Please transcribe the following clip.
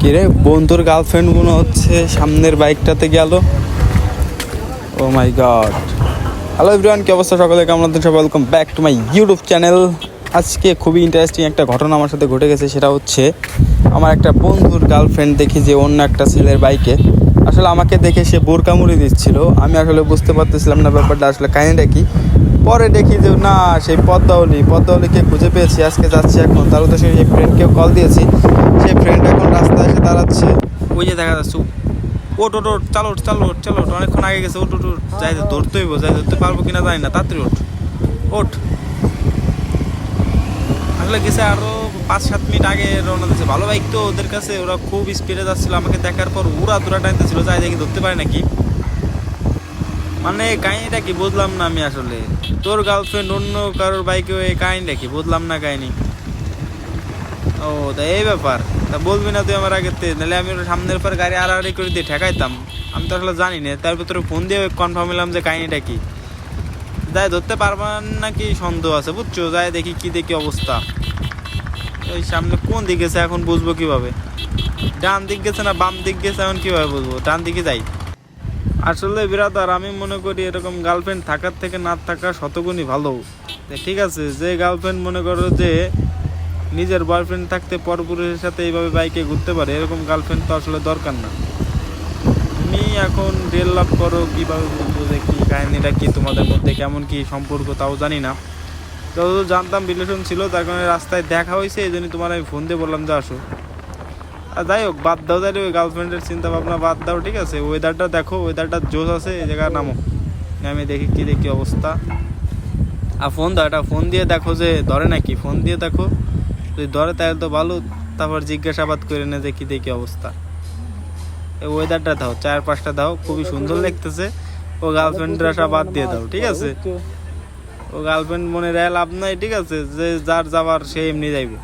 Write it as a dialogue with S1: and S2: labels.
S1: কিরে, বন্ধুর গার্লফ্রেন্ড মনে হচ্ছে সামনের বাইকটাতে গেল। Oh my god hello everyone কি অবস্থা সকলে? কেমন আছেন সবাই? Welcome back to my YouTube channel আজকে খুবই ইন্টারেস্টিং একটা ঘটনা আমার সাথে ঘটে গেছে, সেটা হচ্ছে আমার একটা বন্ধুর গার্লফ্রেন্ড দেখি যে অন্য একটা ছেলের বাইকে আসলে আমাকে দেখে সে বোরকা মুড়ি দিচ্ছিল। আমি আসলে বুঝতে পারতেছিলাম না ব্যাপারটা আসলে কাহিনিটা কি? পরে দেখি যে না সেই পদ্মাবলী পদ্মাবলীকে খুঁজে পেয়েছি আজকে যাচ্ছি এখন। তার উদ্দেশ্যে সেই ফ্রেন্ডকেও কল দিয়েছি। সেই ফ্রেন্ড এখন রাস্তায় এসে দাঁড়াচ্ছে। ওই যে দেখা যাচ্ছে ওট ওট ওট চালো চালো ওঠ, চালো ওঠ। অনেকক্ষণ আগে গেছে ওট ওট ওঠ। যাই যে ধরতে হইব যাই ধরতে পারব কিনা জানি না তাড়াতাড়ি ওঠ। ওঠ। আসলে গেছে আরও পাঁচ সাত মিনিট আগে রওনা দিয়েছে। ভালো বাইক তো ওদের কাছে, ওরা খুব স্পিডে যাচ্ছিল। আমাকে দেখার পর উড়া দুরা টানতেছিল যাই দেখি ধরতে পারে নাকি। মানে কাহিনিটা কি বুঝলাম না আমি আসলে। তোর গার্লফ্রেন্ড অন্য কারোর বাইকে এই কাহিনিটা কি? বুঝলাম না কাহিনি। ও, তা এই ব্যাপার। তা বলবি না তুই আমার আগে নাহলে আমি ওর সামনের পর গাড়ি আড়াআড়ি করে দিয়ে ঠেকাইতাম। আমি তো আসলে জানি না, তারপর তোর ফোন দিয়ে কনফার্ম হলাম যে কাহিনিটা কি। যাই ধরতে পারবেন নাকি সন্দেহ আছে, বুঝছ? যাই দেখি কি দেখি অবস্থা। ওই সামনে কোন দিক গেছে এখন বুঝব কীভাবে? ডান দিক গেছে না বাম দিক গেছে এখন কীভাবে বুঝব? ডান দিকে যাই। আসলে বিরাদার, আমি মনে করি এরকম গার্লফ্রেন্ড থাকার থেকে না থাকা শতগুণই ভালো। ঠিক আছে, যে গার্লফ্রেন্ড মনে করো যে নিজের বয়ফ্রেন্ড থাকতে পরপুরুষের সাথে এইভাবে বাইকে ঘুরতে পারে, এরকম গার্লফ্রেন্ড তো আসলে দরকার না। তুমি এখন লাভ করো কীভাবে বুঝব যে কী কাহিনিটা, কি তোমাদের মধ্যে কেমন কি সম্পর্ক, তাও জানি না। যতদূর জানতাম রিলেশন ছিল, তার কারণে রাস্তায় দেখা হয়েছে, এই জন্য তোমার আমি ফোন দিয়ে বললাম যে আসো। আর যাই হোক, বাদ দাও তাহলে ওই গার্লফ্রেন্ডের চিন্তা ভাবনা বাদ দাও, ঠিক আছে? ওয়েদারটা দেখো ওয়েদারটা জোশ আছে, এই জায়গায় নামো। আমি দেখি কি দেখি অবস্থা। আর ফোন দাও এটা ফোন দিয়ে দেখো যে ধরে নাকি ফোন দিয়ে দেখো। যদি ধরে তাহলে তো ভালো, তারপর জিজ্ঞাসাবাদ করে নে যে কি দেখি অবস্থা। এই ওয়েদারটা দাও, চার পাঁচটা দাও, খুবই সুন্দর দেখতেছে ও গার্লফ্রেন্ডরা আশা বাদ দিয়ে দাও, ঠিক আছে? ও গার্লফ্রেন্ড মনে রায় লাভ নাই ঠিক আছে? যে যার যাবার সে এমনি যাইবে।